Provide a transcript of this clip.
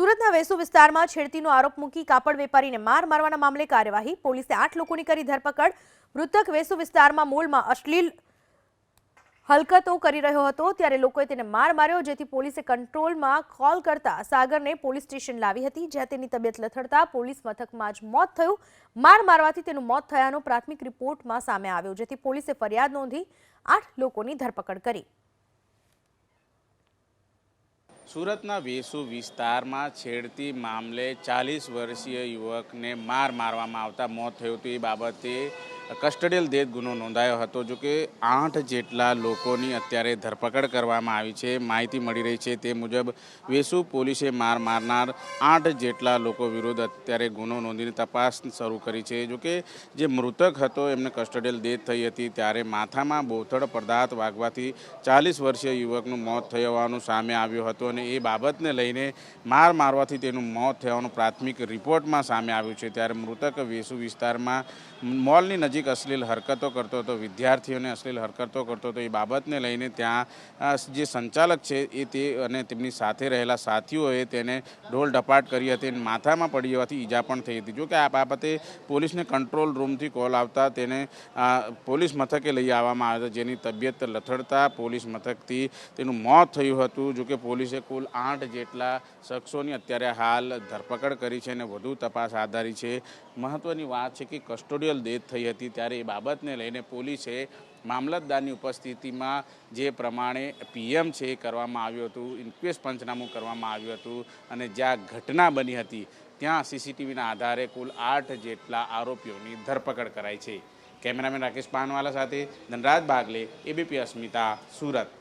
સુરતના વેસુ વિસ્તારમાં છેડતીનો આરોપ મૂકી કાપડ વેપારીને માર મારવાના મામલે કાર્યવાહી. પોલીસે આઠ લોકોની કરી ધરપકડ. મૃતક વેસુ વિસ્તારમાં મૂળમાં અશ્લીલ હલકતો કરી રહ્યો હતો. ત્યારે લોકોએ તેને માર માર્યો, જેથી પોલીસે કંટ્રોલમાં કોલ કરતા સાગરને પોલીસ સ્ટેશન લાવી હતી, જ્યાં તેની તબિયત લથડતા પોલીસ મથકમાં જ મોત થયું. માર મારવાથી તેનું મોત થયાનો પ્રાથમિક રિપોર્ટમાં સામે આવ્યો, જેથી પોલીસે ફરિયાદ નોંધી આઠ લોકોની ધરપકડ કરી. સુરતના વેસુ વિસ્તારમાં છેડતી મામલે ચાલીસ વર્ષીય યુવકને માર મારવામાં આવતા મોત થયું હતું. એ બાબતે કસ્ટડિયલ ડેથ ગુનો નોંધાયો હતો, જો કે આઠ જેટલા લોકોની અત્યારે ધરપકડ કરવામાં આવી છે, માહિતી મળી રહી છે તે મુજબ વેસુ પોલીસે માર મારનાર આઠ જેટલા લોકો વિરુદ્ધ અત્યારે ગુનો નોંધીને તપાસ શરૂ કરી છે. જો કે જે મૃતક હતો, એમને કસ્ટડિયલ દેત થઈ હતી ત્યારે માથામાં બોથડ પદાર્થ વાગવાથી ચાલીસ વર્ષીય યુવકનું મોત થયું હોવાનું સામે આવ્યું હતું અને એ બાબતને લઈને માર મારવાથી તેનું મોત થયાનું પ્રાથમિક રિપોર્ટમાં સામે આવ્યું છે. ત્યારે મૃતક વેસુ વિસ્તારમાં મોલની નજીક અશ્લીલ હરકતો કરતો હતો, વિદ્યાર્થીઓને અશ્લીલ હરકતો કરતો હતો, એ બાબતને લઈને ત્યાં જે સંચાલક છે એ તે અને તેમની સાથે રહેલા સાથીઓએ તેને ઢોલ ડપાટ કરી હતી અને માથામાં પડી જવાથી ઈજા પણ થઈ હતી. જો કે આ બાબતે પોલીસને કંટ્રોલ રૂમથી કોલ આવતા તેને પોલીસ મથકે લઈ આવવામાં આવ્યો હતો, જેની તબિયત લથડતા પોલીસ મથકથી તેનું મોત થયું હતું. જો કે પોલીસે કુલ આઠ જેટલા શખ્સોની અત્યારે હાલ ધરપકડ કરી છે અને વધુ તપાસ આધારી છે. મહત્ત્વની વાત છે કે કસ્ટોડિયલ ડેથ થઈ હતી ત્યારે એ બાબતને લઈને પોલીસે મામલતદારની ઉપસ્થિતિમાં જે પ્રમાણે પીએમ છે એ કરવામાં આવ્યું હતું, ઇન્ક્વેસ્ટ પંચનામું કરવામાં આવ્યું હતું અને જ્યાં ઘટના બની હતી, ત્યાં સીસીટીવીના આધારે કુલ આઠ જેટલા આરોપીઓની ધરપકડ કરાઈ છે. કેમેરામેન રાકેશ પાનવાલા સાથે ધનરાજ બાગલે, એબીપી અસ્મિતા, સુરત.